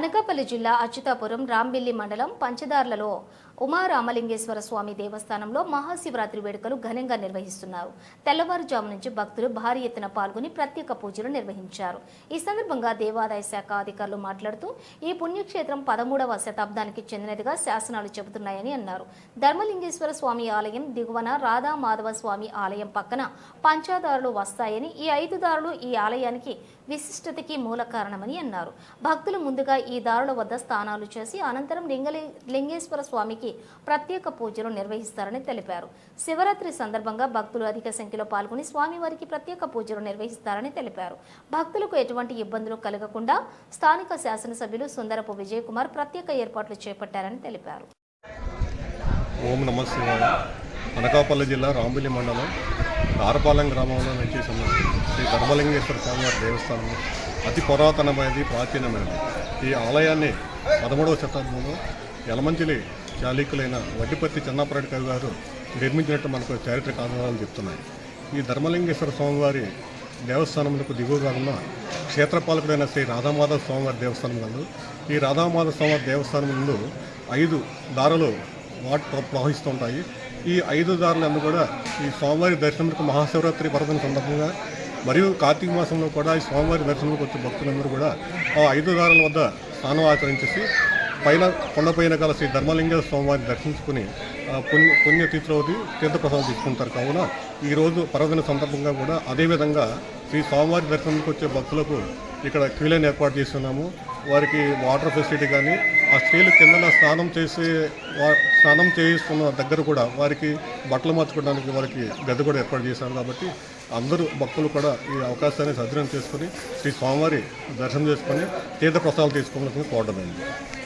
అనకాపల్లి జిల్లా అచ్యుతాపురం రాంబిల్లి మండలం పంచదార్లలో ఉమారామలింగేశ్వర స్వామి దేవస్థానంలో మహాశివరాత్రి వేడుకలు ఘనంగా నిర్వహిస్తున్నారు. తెల్లవారుజాము నుంచి భక్తులు భారీ ఎత్తున పాల్గొని ప్రత్యేక పూజలు నిర్వహించారు. ఈ సందర్భంగా దేవాదాయ శాఖ అధికారులు మాట్లాడుతూ ఈ పుణ్యక్షేత్రం పదమూడవ శతాబ్దానికి చెందినదిగా శాసనాలు చెబుతున్నాయని అన్నారు. ధర్మలింగేశ్వర స్వామి ఆలయం దిగువన రాధా మాధవ స్వామి ఆలయం పక్కన పంచాదారులు వస్తాయని ఈ ఐదు దారులు ఈ ఆలయానికి విశిష్టతకి మూల కారణమని అన్నారు. భక్తులు ముందుగా ఈ దారుల వద్ద స్నానాలు చేసి అనంతరం లింగలి లింగేశ్వర స్వామికి ప్రత్యేక పూజలు నిర్వహిస్తారని తెలిపారు. శివరాత్రి సందర్భంగా భక్తులు అధిక సంఖ్యలో పాల్గొని స్వామివారికి ప్రత్యేక పూజలు నిర్వహిస్తారని తెలిపారు. భక్తులకు ఎటువంటి ఇబ్బందులు కలగకుండా స్థానిక శాసనసభ్యులు సుందరపు విజయ్ కుమార్ ప్రత్యేక ఏర్పాట్లు చేపట్టారని తెలిపారు. ఓం నమ శివాయ. అనకాపల్లి జిల్లా రాంబిల్లి మండలం నారపాలెం గ్రామంలో నుంచి శ్రీ ధర్మలింగేశ్వర స్వామివారి దేవస్థానం అతి పురాతనమైనది ప్రాచీనమైనది. ఈ ఆలయాన్ని పదమూడవ శతాబ్దంలో యలమంచిలి చాలీకులైన వడ్డిపత్తి చెన్నాపరెడ్డి కవి గారు నిర్మించినట్టు మనకు చారిత్రక ఆధారాలు చెప్తున్నాయి. ఈ ధర్మలింగేశ్వర స్వామివారి దేవస్థానములకు దిగువగా ఉన్న క్షేత్రపాలకుడైన శ్రీ రాధామాధవ స్వామివారి దేవస్థానం నందు ఈ రాధామాధవ స్వామివారి దేవస్థానం ముందు ఐదు దారులు వాటి ప్రవహిస్తుంటాయి. ఈ ఐదు దారులందు కూడా ఈ స్వామివారి దర్శనంకు మహాశివరాత్రి పర్వదిన సందర్భంగా మరియు కార్తీక మాసంలో కూడా ఈ స్వామివారి దర్శనంకి వచ్చే భక్తులందరూ కూడా ఆ ఐదు దారుల వద్ద స్నానం ఆచరించేసి పైన కొండపైన గల శ్రీ ధర్మలింగ స్వామివారిని దర్శించుకుని పుణ్య పుణ్యతిథిలోది తీర్థప్రసాదం తీసుకుంటారు. కావున ఈరోజు పర్వదిన సందర్భంగా కూడా అదేవిధంగా శ్రీ స్వామివారి దర్శనానికి వచ్చే భక్తులకు ఇక్కడ క్యూలైన్ ఏర్పాటు చేస్తున్నాము. వారికి వాటర్ ఫెసిలిటీ కానీ ఆ స్త్రీలు కిందన స్నానం చేసే వా- స్నానం చేయిస్తున్న దగ్గర కూడా వారికి బట్టలు మార్చుకోవడానికి వారికి గది కూడా ఏర్పాటు చేశారు. కాబట్టి అందరూ భక్తులు కూడా ఈ అవకాశాన్ని సద్వినియోగం చేసుకొని శ్రీ స్వామివారి దర్శనం చేసుకొని తీర్థ ప్రసాదాలు తీసుకోవాలని కోరడమైంది